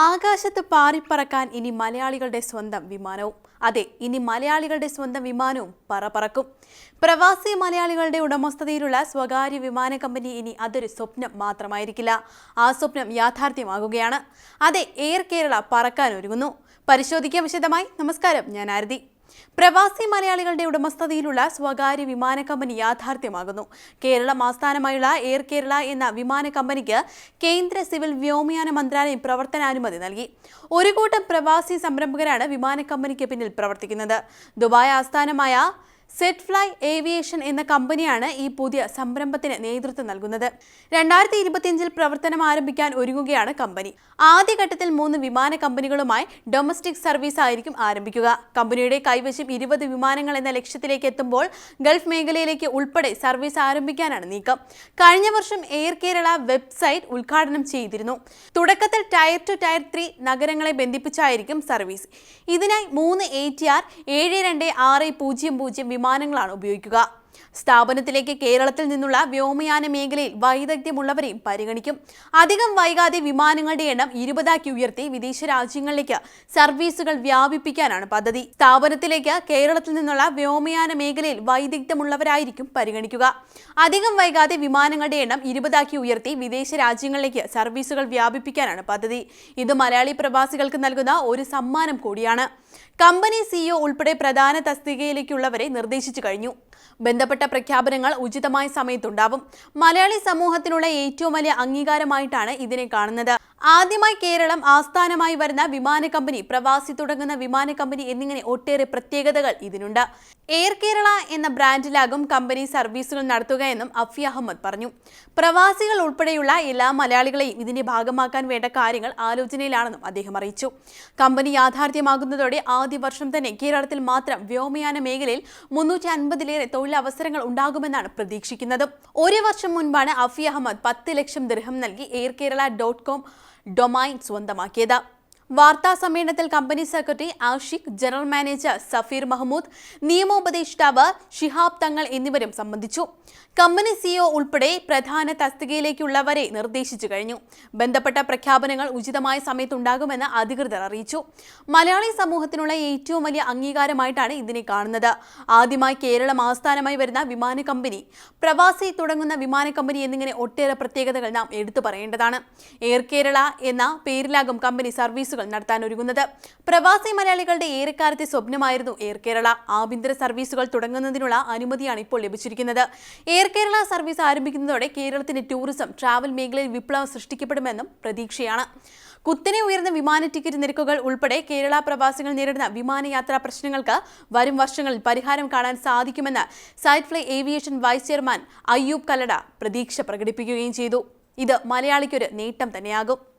ആകാശത്ത് പാറിപ്പറക്കാൻ ഇനി മലയാളികളുടെ സ്വന്തം വിമാനവും. അതെ ഇനി മലയാളികളുടെ സ്വന്തം വിമാനവും പറ പറക്കും പ്രവാസി മലയാളികളുടെ ഉടമസ്ഥതയിലുള്ള സ്വകാര്യ വിമാന കമ്പനി ഇനി അതൊരു സ്വപ്നം മാത്രമായിരിക്കില്ല. ആ സ്വപ്നം യാഥാർത്ഥ്യമാകുകയാണ്. അതെ എയർ കേരള പറക്കാൻ ഒരുങ്ങുന്നു. പരിശോധിക്കാൻ വിശദമായി. നമസ്കാരം ഞാൻ ആരതി. പ്രവാസി മലയാളികളുടെ ഉടമസ്ഥതയിലുള്ള സ്വകാര്യ വിമാന കമ്പനി യാഥാർത്ഥ്യമാകുന്നു. കേരളം ആസ്ഥാനമായുള്ള എയർ കേരള എന്ന വിമാന കമ്പനിക്ക് കേന്ദ്ര സിവിൽ വ്യോമയാന മന്ത്രാലയം പ്രവർത്തനാനുമതി നൽകി. ഒരു കൂട്ടം പ്രവാസി സംരംഭകരാണ് വിമാന കമ്പനിക്ക് പിന്നിൽ പ്രവർത്തിക്കുന്നത്. ദുബായ് ആസ്ഥാനമായ സെറ്റ് ഫ്ലൈ ഏവിയേഷൻ എന്ന കമ്പനിയാണ് ഈ പുതിയ സംരംഭത്തിന് നേതൃത്വം നൽകുന്നത്. രണ്ടായിരത്തി ഇരുപത്തിയഞ്ചിൽ പ്രവർത്തനം ആരംഭിക്കാൻ ഒരുങ്ങുകയാണ് കമ്പനി. ആദ്യഘട്ടത്തിൽ മൂന്ന് വിമാന കമ്പനികളുമായി ഡൊമസ്റ്റിക് സർവീസ് ആയിരിക്കും ആരംഭിക്കുക. കമ്പനിയുടെ കൈവശം ഇരുപത് വിമാനങ്ങൾ എന്ന ലക്ഷ്യത്തിലേക്ക് എത്തുമ്പോൾ ഗൾഫ് മേഖലയിലേക്ക് ഉൾപ്പെടെ സർവീസ് ആരംഭിക്കാനാണ് നീക്കം. കഴിഞ്ഞ വർഷം എയർ കേരള വെബ്സൈറ്റ് ഉദ്ഘാടനം ചെയ്തിരുന്നു. തുടക്കത്തിൽ ടയർ ടു ടയർ ത്രീ നഗരങ്ങളെ ബന്ധിപ്പിച്ചായിരിക്കും സർവീസ് ഇതിനായി മൂന്ന് എ ടി ആർ ഏഴ് രണ്ട് ആറ് പൂജ്യം പൂജ്യം വിമാനങ്ങളാണ് ഉപയോഗിക്കുക. സ്ഥാപനത്തിലേക്ക് കേരളത്തിൽ നിന്നുള്ള വ്യോമയാന മേഖലയിൽ വൈദഗ്ധ്യമുള്ളവരെയും പരിഗണിക്കും. അധികം വൈകാതെ വിമാനങ്ങളുടെ എണ്ണം ഇരുപതാക്കി ഉയർത്തി വിദേശ രാജ്യങ്ങളിലേക്ക് സർവീസുകൾ വ്യാപിപ്പിക്കാനാണ് പദ്ധതി. സ്ഥാപനത്തിലേക്ക് കേരളത്തിൽ നിന്നുള്ള വ്യോമയാന മേഖലയിൽ വൈദഗ്ധ്യമുള്ളവരായിരിക്കും പരിഗണിക്കുക. അധികം വൈകാതെ വിമാനങ്ങളുടെ എണ്ണം ഇരുപതാക്കി ഉയർത്തി വിദേശ രാജ്യങ്ങളിലേക്ക് സർവീസുകൾ വ്യാപിപ്പിക്കാനാണ് പദ്ധതി. ഇത് മലയാളി പ്രവാസികൾക്ക് നൽകുന്ന ഒരു സമ്മാനം കൂടിയാണ്. കമ്പനി സിഇഒ ഉൾപ്പെടെ പ്രധാന തസ്തികയിലേക്കുള്ളവരെ നിർദ്ദേശിച്ചു കഴിഞ്ഞു. ബന്ധപ്പെട്ട പ്രഖ്യാപനങ്ങൾ ഉചിതമായ സമയത്തുണ്ടാവും. മലയാളി സമൂഹത്തിനുള്ള ഏറ്റവും വലിയ അംഗീകാരമായിട്ടാണ് ഇതിനെ കാണുന്നത്. ആദ്യമായി കേരളം ആസ്ഥാനമായി വരുന്ന വിമാന കമ്പനി പ്രവാസി തുടങ്ങുന്ന വിമാന കമ്പനി എന്നിങ്ങനെ ഒട്ടേറെ പ്രത്യേകതകൾ ഇതിനുണ്ട്. എയർ കേരള എന്ന ബ്രാൻഡിലാകും കമ്പനി സർവീസുകൾ നടത്തുക എന്നും അഫി അഹമ്മദ് പറഞ്ഞു. പ്രവാസികൾ ഉൾപ്പെടെയുള്ള എല്ലാ മലയാളികളെയും ഇതിന്റെ ഭാഗമാക്കാൻ വേണ്ട കാര്യങ്ങൾ ആലോചനയിലാണെന്നും അദ്ദേഹം അറിയിച്ചു. കമ്പനി യാഥാർത്ഥ്യമാകുന്നതോടെ ആദ്യ വർഷം തന്നെ കേരളത്തിൽ മാത്രം വ്യോമയാന മേഖലയിൽ മുന്നൂറ്റി അൻപതിലേറെ തൊഴിലവസരങ്ങൾ ഉണ്ടാകുമെന്നാണ് പ്രതീക്ഷിക്കുന്നത്. ഒരു വർഷം മുൻപാണ് അഫി അഹമ്മദ് പത്ത് ലക്ഷം ദൃഹം നൽകി air Kerala dot com domain സ്വന്തമാക്കിയത്. വാർത്താ സമ്മേളനത്തിൽ company secretary Ashiq general manager Safeer Mahmood നിയമോപദേഷ്ടാവ് Shihab Thangal എന്നിവരും സംബന്ധിച്ചു. കമ്പനി സിഇഒ ഉൾപ്പെടെ പ്രധാന തസ്തികയിലേക്കുള്ളവരെ നിർദ്ദേശിച്ചു കഴിഞ്ഞു. ബന്ധപ്പെട്ട പ്രഖ്യാപനങ്ങൾ ഉചിതമായ സമയത്തുണ്ടാകുമെന്ന് അധികൃതർ അറിയിച്ചു. മലയാളി സമൂഹത്തിനുള്ള ഏറ്റവും വലിയ അംഗീകാരമായിട്ടാണ് ഇതിനെ കാണുന്നത്. ആദ്യമായി കേരളം ആസ്ഥാനമായി വരുന്ന വിമാന കമ്പനി പ്രവാസി തുടങ്ങുന്ന വിമാന കമ്പനി എന്നിങ്ങനെ ഒട്ടേറെ പ്രത്യേകതകൾ നാം എടുത്തു പറയേണ്ടതാണ്. എയർ കേരള എന്ന പേരിലാകും കമ്പനി സർവീസുകൾ നടത്താൻ ഒരുങ്ങുന്നത് പ്രവാസി മലയാളികളുടെ ഏറെക്കാലത്തെ സ്വപ്നമായിരുന്നു എയർ കേരള. ആഭ്യന്തര സർവീസുകൾ തുടങ്ങുന്നതിനുള്ള അനുമതിയാണ് ഇപ്പോൾ ലഭിച്ചിരിക്കുന്നത്. എയർ കേരള സർവീസ് ആരംഭിക്കുന്നതോടെ കേരളത്തിന്റെ ടൂറിസം ട്രാവൽ മേഖലയിൽ വിപ്ലവം സൃഷ്ടിക്കപ്പെടുമെന്നും പ്രതീക്ഷയാണ്. കുത്തനെ ഉയർന്ന വിമാന ടിക്കറ്റ് നിരക്കുകൾ ഉൾപ്പെടെ കേരള പ്രവാസികൾ നേരിടുന്ന വിമാനയാത്രാ പ്രശ്നങ്ങൾക്ക് വരും വർഷങ്ങളിൽ പരിഹാരം കാണാൻ സാധിക്കുമെന്ന് Zettfly aviation vice chairman Ayyoob Kallada പ്രതീക്ഷ പ്രകടിപ്പിക്കുകയും ചെയ്തു. ഇത് മലയാളിക്കൊരു നേട്ടം തന്നെയാകും.